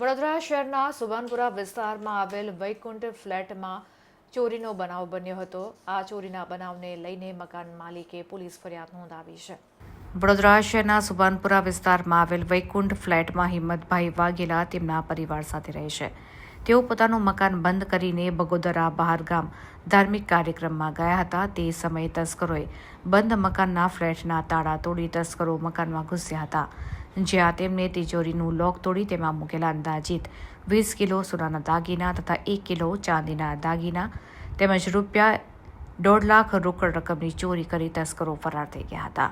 વડોદરા શહેરના સુભાનપુરા વિસ્તારમાં આવેલ વૈકુંઠ ફ્લેટમાં ચોરીનો બનાવ બન્યો હતો. આ ચોરીના બનાવને લઈને મકાન માલિકે પોલીસ ફરિયાદ નોંધાવી છે. વડોદરા શહેરના સુભાનપુરા વિસ્તારમાં આવેલ વૈકુંઠ ફ્લેટમાં હિંમતભાઈ વાઘેલા તેમના પરિવાર સાથે રહે છે. તેઓ પોતાનું મકાન બંધ કરીને બગોદરા બહારગામ ધાર્મિક કાર્યક્રમમાં ગયા હતા. તે સમયે તસ્કરોએ બંધ મકાનના ફ્લેટના તાળા તોડી તસ્કરો મકાનમાં ઘૂસ્યા હતા. જ્યાં તેમને તિજોરીનું લોક તોડી તેમાં મૂકેલા અંદાજિત વીસ કિલો સોનાના દાગીના તથા એક કિલો ચાંદીના દાગીના તેમજ રૂપિયા દોઢ લાખ રોકડ રકમની ચોરી કરી તસ્કરો ફરાર થઈ ગયા હતા.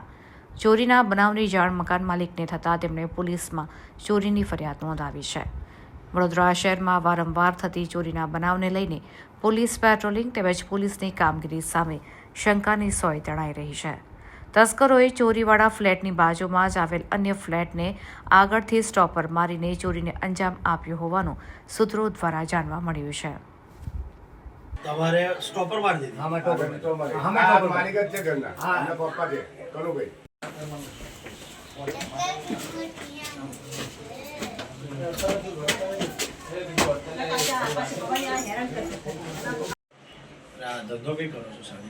ચોરીના બનાવની જાણ મકાન માલિકને થતાં તેમણે પોલીસમાં ચોરીની ફરિયાદ નોંધાવી છે. વડોદરા શહેરમાં વારંવાર થતી ચોરીના બનાવને લઈને પોલીસ પેટ્રોલિંગ તેમજ પોલીસની કામગીરી સામે શંકાની સોય તણાઈ રહી છે. તસ્કરોએ ચોરીવાળા ફ્લેટની બાજુમાં જ આવેલ અન્ય ફ્લેટને આગળથી સ્ટોપર મારીને ચોરીને અંજામ આપ્યો હોવાનું સૂત્રો દ્વારા જાણવા મળ્યું છે. તમારે સ્ટોપર મારી દીધી? છે ઘરના. પપ્પા છે ધંધો બી કરો છો સાહેબ.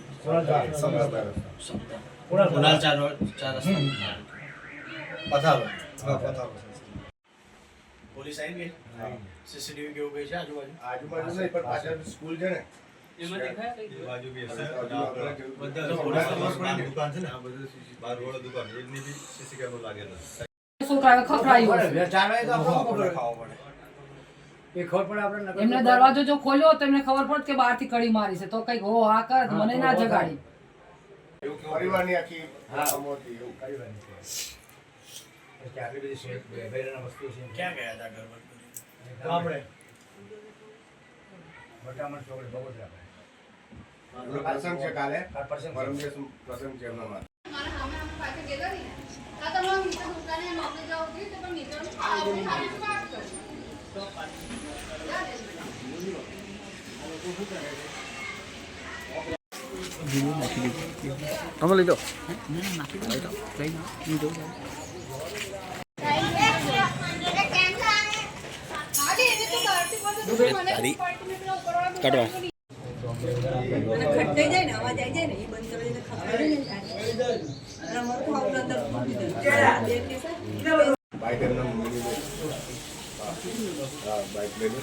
કુણાલ ચાર ચાર. રસ્તા પોલીસ આવી ગઈ? સીસીટીવી કેવું કઈ છે આજુબાજુ? આજુબાજુ નહીં પણ પાછળ સ્કૂલ છે ને. બાજુ બી હશે. બાજુ બધા તો થોડા પોલીસ તમારી દુકાન છે ને આ બધું બાર વાળા દુકાન. એમની બી સીસી કેમેરો લાગેલા. છોકરાએ ખખડાયું ચાર વાગે તો આપણે ખબર ખાવા પડે. એ ખબર પડે આપણે એમને દરવાજો જો ખોલ્યો તો એમને ખબર પડત કે બહારથી કડી મારી છે. તો કંઈક હો આ કર મને ના જગાડી. પરિવારની આખી હા. રકમ એવું. કઈ પછી આટલી બધી શેઠ બેરેના વસ્તુ છે. ક્યાં ગયા હતા ઘર આપણે મોટામાં છોકરી બગોદરા પ્રસંગ છે કાલે? પ્રસંગ છે. પરમ દિવસ પ્રસંગ છે એમના માટે. તો પણ નીચે વાત? હાજી, લઈ જાઓ કાઢવા. ખટ થઈ જાય ને અવાજ આવી જાય ને એ બંધ કરી દઈને ખબર અને અમારું ખાવું અંદર મૂકી દીધું. બે દિવસે બાઈક એમના મમ્મીની છે. હા. હા બાઈક લઈ લો એને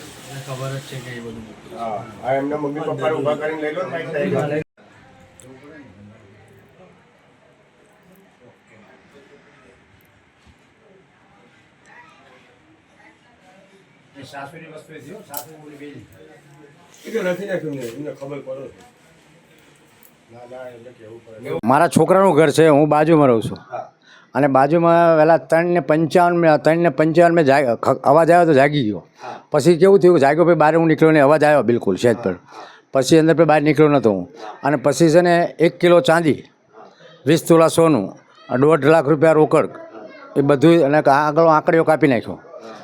ખબર જ છે કે એ બધું હા આ મમ્મી પપ્પાને ઊભા કરીને લઈ લો ને બાઈક લઈ લો એ સાસુની વસ્તુ થયો સાસુ બેલી એ તો નથી નાખ્યું એમને ખબર પડે. ના ના એમને કેવું પડે. મારા છોકરાનું ઘર છે હું બાજુમાં રહું છું. અને બાજુમાં વહેલા ત્રણને પંચાવન ત્રણને પંચાવન મેં જાગ અવાજ આવ્યો તો જાગી ગયો. પછી કેવું થયું? જાગ્યો પછી બહાર હું નીકળ્યો ને અવાજ આવ્યો બિલકુલ સહેજ પર. પછી અંદર પર બહાર નીકળ્યો નહોતો હું. અને પછી છે ને એક કિલો ચાંદી વીસ તોલા સોનું દોઢ લાખ રૂપિયા રોકડ એ બધું અને આગળ આંકડીઓ કાપી નાખ્યો.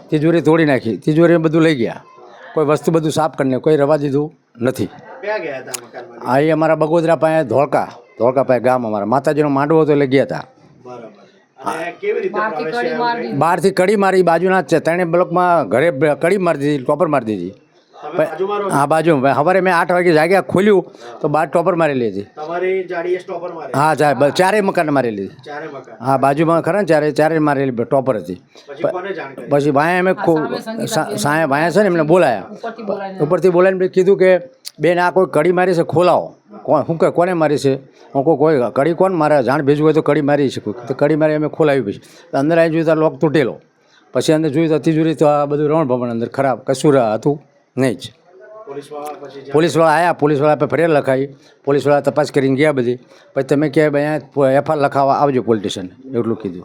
તિજોરી તોડી નાખી. તિજોરી બધું લઈ ગયા. કોઈ વસ્તુ બધું સાફ કરીને કોઈ રવા દીધું નથી. ગયા હતા મકાનમાં આ એ અમારા બગોદરા પાસે ધોળકા ધોળકા પાસે ગામ અમારા. માતાજીનો માંડવો હતો એટલે ગયા હતા બરાબર અને કેવી રીતે બહારથી કડી મારી મારી બાજુના જ છે. ત્રણે બ્લોકમાં ઘરે કડી મારી દીધી ટોપર મારી દીધી? હા બાજુ સવારે મેં આઠ વાગે જાગ્યા ખોલ્યું તો બાર ટોપર મારેલી હતી તમારી જાડીએ સ્ટોપર મારે હા ચાર બ- ચારેય મકાન મારેલી લીધી. હા બાજુમાં ખરા ને ચારે ચારે મારેલી ટોપર હતી. પછી કોને જાણ કરી? પછી ભાઈ અમે સાયા ભાઈ છે ને એમને બોલાયા. ઉપરથી બોલાવીને કીધું કે બેન, આ કોઈ કડી મારી છે? ખોલાવો. કોણ, શું કહે? કોને મારી છે? હું કોઈ કોઈ કડી કોણ મારે જાણ ભેજવું હોય તો કડી મારી છે કોઈ. તો કડી મારી અમે ખોલાવી પછી. અંદર આવી જોયું તો લોક તૂટેલો. પછી અંદર જોયું તો તિજોરી તો આ બધું રવણ ભવન અંદર ખરાબ. કશું હતું? નહીં જ. પોલીસવાળા આવ્યા પોલીસવાળા આપણે ફરિયાદ લખાવી પોલીસવાળા તપાસ કરીને ગયા બધી. પછી તમે કહેવાય અહીંયા એફઆઈઆર લખાવવા આવજો પોલીસ સ્ટેશન એટલું કીધું.